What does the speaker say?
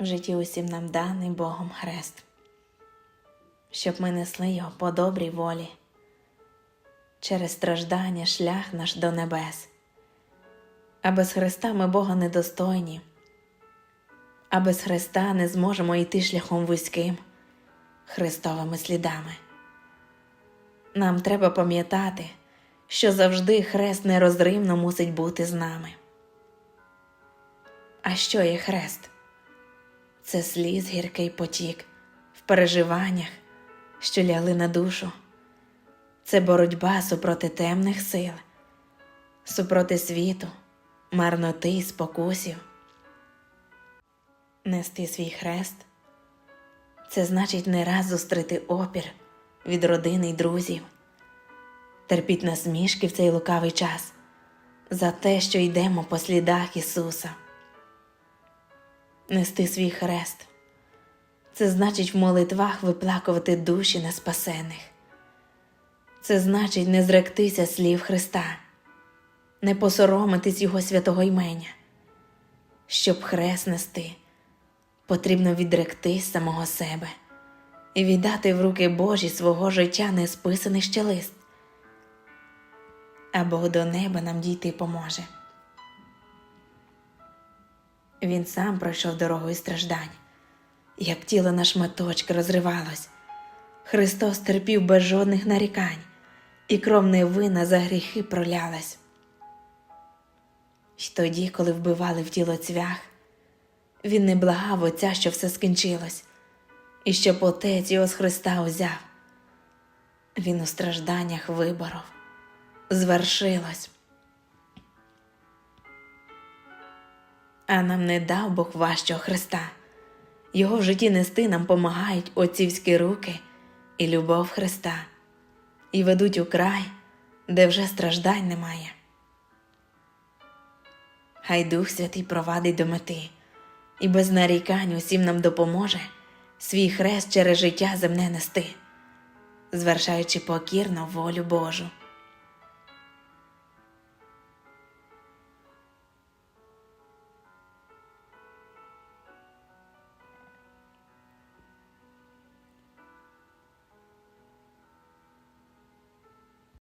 В житті усім нам даний Богом хрест, щоб ми несли його по добрій волі, через страждання шлях наш до небес, а без Христа ми Бога недостойні, а без Христа не зможемо йти шляхом вузьким, Христовими слідами. Нам треба пам'ятати, що завжди хрест нерозривно мусить бути з нами. А що є хрест? Це сліз гіркий потік в переживаннях, що ляли на душу. Це боротьба супроти темних сил, супроти світу, марноти й спокусів. Нести свій хрест це значить не раз зустріти опір від родини й друзів, терпіть насмішки в цей лукавий час за те, що йдемо по слідах Ісуса нести свій хрест. Це значить в молитвах виплакувати душі неспасених. Це значить не зректися слів Христа, не посоромитись Його святого імення. Щоб хрест нести, потрібно відректись самого себе і віддати в руки Божі свого життя несписаний ще лист. А Бог до неба нам дійти поможе. Він сам пройшов дорогою страждань, як тіло на шматочки розривалось. Христос терпів без жодних нарікань, і кров невинна за гріхи пролялась. Й тоді, коли вбивали в тіло цвях, він не благав Отця, що все скінчилось, і щоб Отець його з Христа узяв. Він у стражданнях виборов, звершилось. А нам не дав Бог важчого Христа. Його в житті нести нам помагають отцівські руки і любов Христа, і ведуть у край, де вже страждань немає. Хай Дух Святий провадить до мети, і без нарікань усім нам допоможе свій хрест через життя земне нести, звершаючи покірно волю Божу.